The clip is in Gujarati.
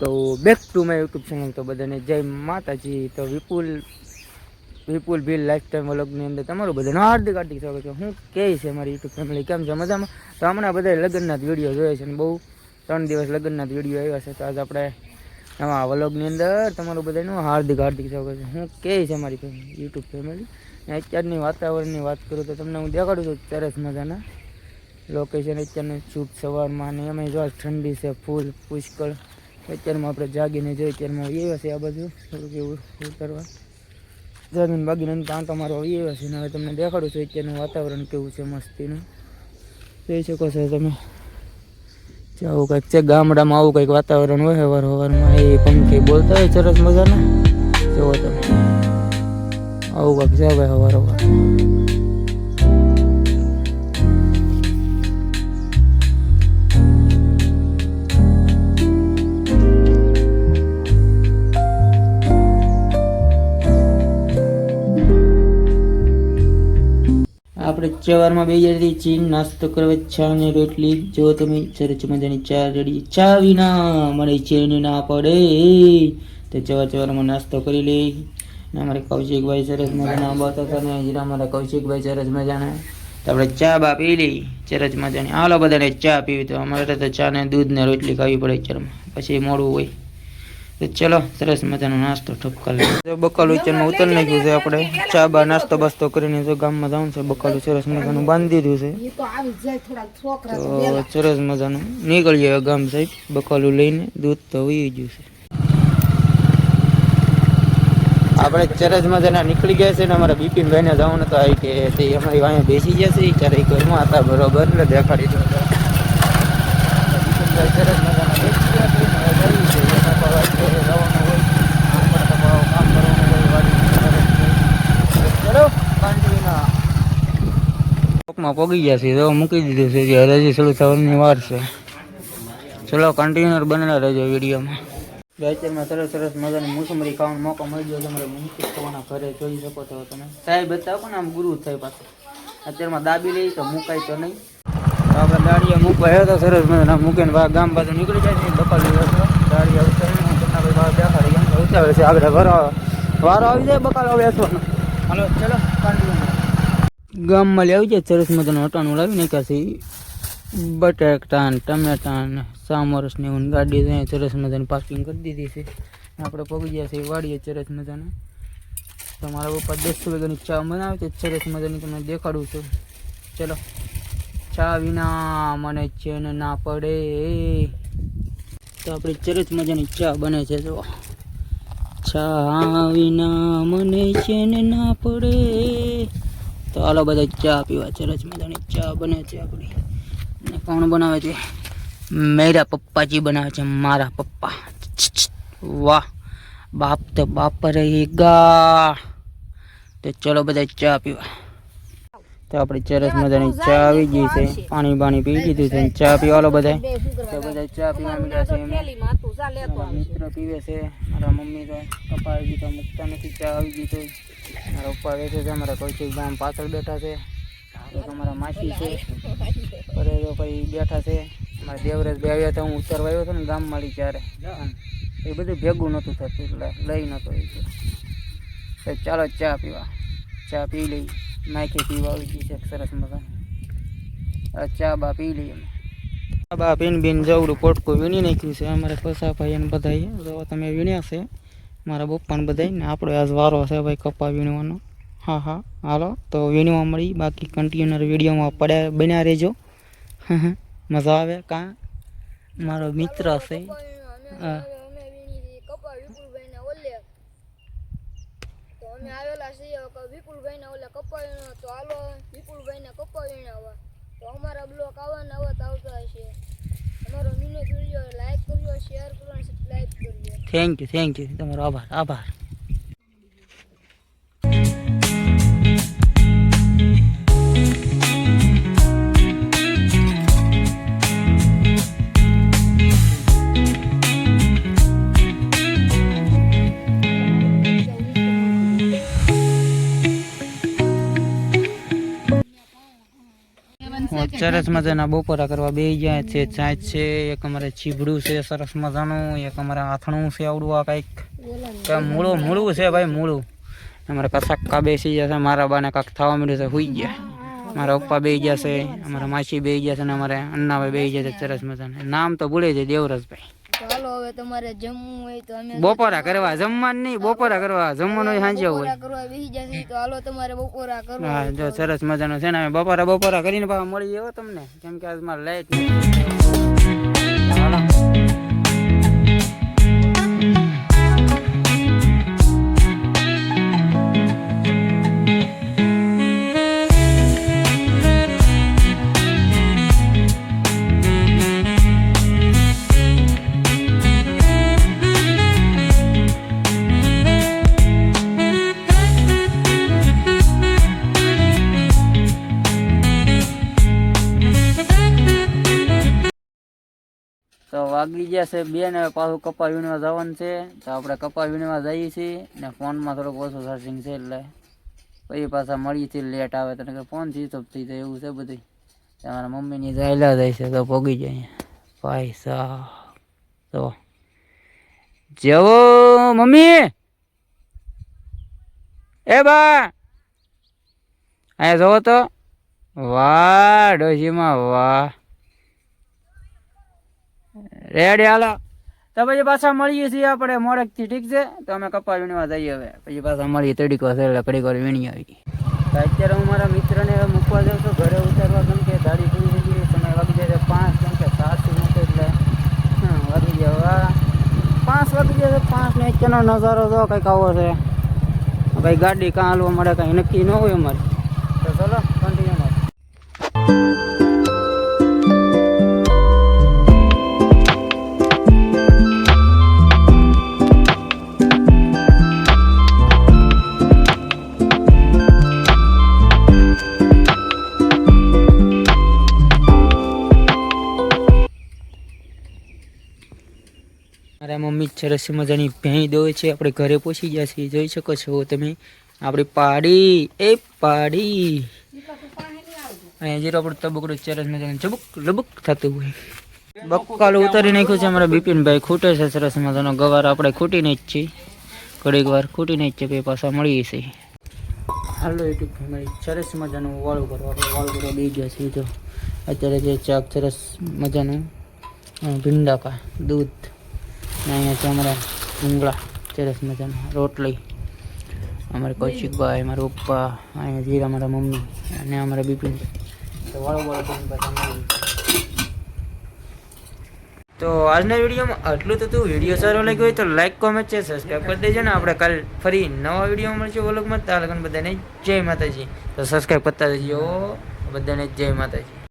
તો back to my YouTube channel તો બધાને જય માતાજી. તો વિપુલ વિપુલ ભીલ લાઈફ ટાઈમ વ્લોગની અંદર તમારું બધાને હાર્દિક હાર્દિક સ્વાગત છે. હું કહે છે મારી યુટ્યુબ ફેમિલી કેમ છે? મજામાં? તો હમણાં બધા લગ્નના જ વીડિયો જોઈએ છે અને બહુ. ત્રણ દિવસ લગ્નના વીડિયો આવ્યા છે. તો આજ આપણે નવા વ્લોગની અંદર તમારું બધાનું હાર્દિક હાર્દિક સ્વાગત છે. હું કહે છે મારી યુટ્યુબ ફેમિલી અને અત્યારની વાતાવરણની વાત કરું તો તમને હું દેખાડું છું સરસ મજાના. લોકેશન અત્યારનું શુભ સવારમાં અને એમાં જો ઠંડી છે, ફૂલ પુષ્કળ. અત્યારમાં આપણે જાગીને જોઈએ, અત્યારમાં આવ્યા છે આ બાજુ, થોડુંક એવું ઉતરવા. જમીન બાગીને ત્યાં તમારો આવ્યા છે, ને હવે તમને દેખાડું છું અત્યારનું વાતાવરણ કેવું છે મસ્તીનું. જોઈ શકો છો તમે. આવું કંઈક છે ગામડામાં આવું કંઈક વાતાવરણ હોય, હવાર હવારમાં એ પંખી બોલતા હોય સરસ મજાના. જુઓ તમે. આવું કંઈક છે ભાઈ હવાર સવાર આપણે ચવારમાં બે જડી ચીન નાસ્તો કરવા ચા અને રોટલી. જો તમે સરસ મજાની ચા રેડી ચા વિના મને ચેન ના પડે. તો ચવા ચવારમાં નાસ્તો કરી લઈ અમારે કૌશિકભાઈ સરસ મજાના આંબા હતા ને અમારા કૌશિકભાઈ સરસ મજાના. તો આપણે ચા બા પી લઈ ચરચ મજાની. આલો બધાને ચા પીવી. તો અમારે તો ચા ને દૂધ ને રોટલી ખાવી પડે ચરમાં. પછી મોડું હોય. ચલો સરસ મજાનો નાસ્તો ઠપકા લઈ બકાલું ઉચ્ચરમાં ઉતર નાખ્યું છે આપણે. ચા બા નાસ્તો બાસ્તો કરીને જો ગામમાં જવાનું છે બકાલું સરસ મજાનું બાંધી દીધું છે. તો સરસ મજાનું. નીકળીએ હવે ગામ સાહેબ બકાલું લઈને દૂધ તો વહી ગયું છે. આપણે સરસ મજાના નીકળી ગયા છે ને અમારા બિપિન ભાઈને જવાનું તો આવી કે તે અમારી અહીંયા બેસી ગયા છે ત્યારે ઘરમાં હતા બરોબર એટલે દેખાડી દો બિપિનભાઈ સરસ મજાના બેસી ગયા છે ને હવે જઈએ છીએ. એના પર વાત કરીએ, જવાનું હોય. આપણે તો બહુ કામ કરવાનું હોય, વાડીનું સરસ હોય. ચલો, કાંટીના. ચોકમાં પગી ગયા છે તો મૂકી દીધું છે જે હજી શરૂ થવાની વાર છે. ચલો કન્ટિન્યુઅર બનેલા રહેજો વિડીયોમાં. ગાયચરમાં સરસ સરસ મજાની મુસમરી ખાવાનો મોકો મળી ગયો તમારે મુંશી ખાવાના ઘરે જોઈ શકો છો તમે. સાહેબ બતાવો ને આમ ગુરુ થાય પાછું? અત્યારમાં દાબી લઈ તો મુકાય તો નહીં. તો આપણે દાડીએ મૂકવા હે તો સરસ મજાના. મૂકીને ગામ બાજુ નીકળી જાય છે બકલ દાડિયા ઉતારીને ભાઈ બહાર બેઠા ગયા ઉતાવે છે. આગળ વારો વારો આવી જાય બકાલ આવે બેસવાનો. હાલો ચલો કન્ટિન્યુ ગામમાં લઈ આવી જાય સરસ મજાનું અટાણું લાવી નાખ્યા છે બટાકા ને ટમેટા ને સામરસ ને એવું ગાડી ત્યાં સરસ મજાની પાર્કિંગ કરી દીધી છે. આપણે પગી ગયા છે, વાડીએ સરસ મજાના. તમારા પપ્પા દસ વાગ્યાની ચા બનાવે છે, સરસ મજાની તમને દેખાડું છું. ચલો, ચા વિના મને ચેન ના પડે. તો આપણી સરસ મજાની ચા બને છે જો ચા વિના મને ચેન ના પડે. તો હાલો બધા ચા પીવા સરસ મજાની ચા બને છે આપણી. અને કોણ બનાવે છે? મેરા પપ્પાજી બનાવે છે, મારા પપ્પા. વાહ. બાપ તો બાપ રહેગા તો ચલો બધા ચા પીવા. તો આપણે ચરસ મજાની ચા આવી ગઈ છે. પાણી બાણી પી લીધું છે ચા ચા પીવાલો બધા તો બધા ચા પીવા મળ્યા છે મિત્ર પીવે છે. મારા મમ્મી તો પપ્પા હજી તો મૂકતા નથી ચા આવી ગઈ તો. મારા પપ્પા બેઠે છે મારા કૌશિક ગામ પાછળ બેઠા છે. એક અમારા માસી છે. પરે તો પછી બેઠા છે. મારા દેવરાજ ભાઈ આવ્યા હતા હું ઉતરવા આવ્યો હતો ને ગામ મળી ત્યારે. એ બધું ભેગું નહોતું થતું એટલે લઈ નહોતો ચાલો ચા પીવા. ચા પી લઈ. માઇકે પીવા આવી ગઈ છે, સરસ મજા ચા બા પી લઈએ ચા બા પીને બીન જવડું પોટકું વીણી નાખ્યું છે. અમારે પસાભાઈ અને બધા જો તમે વીણ્યા છે, મારા પપ્પાને બધાય ને આપણો આજ વારો છે ભાઈ કપા વીણવાનો. હા હા, હાલો. તો વીણવા મળી. બાકી કન્ટિન્યુઅર વિડીયોમાં પડ્યા બન્યા રહેજો. મજા આવે કાં? મારો મિત્ર છે. હા તો અમે આવેલા છીએ વિપુલભાઈ ને ઓલા કપાવીનો તો હાલો વિપુલભાઈ ના કપાવીને આવા તો અમારા બ્લોક આવવાના તો આવતા હશે. અમારો મિનો વીડિયો લાઈક કર્યો, શેર અને સબસ્ક્રાઈબ કરજો થેન્ક યુ થેન્ક યુ તમારો આભાર આભાર. સરસ મજાના બપોરા કરવા બે ગયા છે ચાંચ છે, એક અમારે ચીભડું છે, સરસ મજાનું, એક અમારે આથણું છે આવડું આ કંઈક. મૂળું મૂળું છે ભાઈ, મૂળું. અમારે કસાક્કા બેસી ગયા છે, મારા બાને કાંક થવા માંડ્યું છે, હુઈ ગયા. મારા પપ્પા બે છે, અમારા માસી બે ગયા છે અને અમારે અન્નાભાઈ બે ગયા છે સરસ મજાના. નામ તો ભૂલે છે દેવરસભાઈ હાલો હવે તમારે જમવું હોય તો અમે બપોરા કરવા જમવાનું નહીં બપોરા કરવા જમવાનું હોય સાંજે હોય. બપોરા કરવા બેસી જશે તો હાલો તમારે બપોરા કરવા હા જો સરસ મજાનો છે ને અમે બપોરા બપોરા કરીને પાછા મળી જવો તમને કેમ કે આજ મારે લાઈટ હાલો. વાગી ગયા છે બે ને પાછું કપા વીણવા જવાનું છે. તો આપણે કપા વીણવા જઈએ છીએ ને ફોનમાં થોડુંક ઓછું ચાર્જિંગ છે એટલે પછી પાછા મળીએ છીએ લેટ આવે. તો ફોનથી તો થઈ જાય એવું છે બધું તમારા મમ્મીની જાયલા જાય છે, તો પોગી જાય ભાઈ સાહેબ, તો જેવો મમ્મી. એ બા, અહીંયા જોવો તો. વાહ, ડોશીમાં વાહ. રેડી, હાલો. તો પછી પાછા મળીએ છીએ આપણે મોડેકથી, ઠીક છે? તો અમે કપા વીણવા જઈએ હવે. પછી પાછા મળીએ, તડીકો છે એટલે કડીક વાર વીણી આવી. તો અત્યારે હું મારા મિત્રને મૂકવા જાઉં છું, ઘરે ઉતારવા, કેમ કે ગાડી પૂરી થઈ ગઈ, સમય વાગી જાય પાંચ, કેમ કે સાતથી મૂકે એટલે વાગી હવે. પાંચ વાગી જાય પાંચ ને અત્યારનો નજારો જો કંઈક આવો છે. ભાઈ ગાડી કાં હાલવા મળે, કાંઈ નક્કી ન હોય અમારે. મારા મમ્મી સરસ મજાની ભેંઈ દોય છે. આપણે ઘરે પહોંચી ગયા છીએ. જોઈ શકો છો તમે. આપણી પાડી. એ પાડી. અહીંયા જીરો આપણું તબકડું સરસ મજાનું ચબુક લબુક થતું હોય. બક્કાલું ઉતારી નાખ્યું છે અમારા બિપિનભાઈ. ખૂટે છે સરસ મજાનો ગવાર. આપણે ખૂટીને જ છીએ. ઘડીક વાર ખૂટીને જ છે પછી પાછા મળીએ છીએ. હાલો યુટ્યુબ ફેમિલી સરસ મજાનું વાળું કરવા આપણે વાળું કરવા બે ગયા છીએ. જો અત્યારે જે ચાક સરસ મજાનું ભીંડાકા, દૂધ ને અહીંયા છે અમારા ભૂંગળા સરસ મજાના. રોટલી. અમારે કૌશિકભાઈ મારા પપ્પા અહીંયા જીરા મારા મમ્મી અને અમારા બિપિન તો આજના વિડીયોમાં આટલું તો તું વીડિયો સારો લાગ્યો હોય તો લાઈક કોમેન્ટ છે સબસ્ક્રાઈબ કરી દેજો ને. આપણે કાલ ફરી નવા વીડિયો મળશે વ્લોગમાં. ત્યાં લગન બધાને જય માતાજી. તો સબસ્ક્રાઈબ કરતા જજો બધાને જય માતાજી.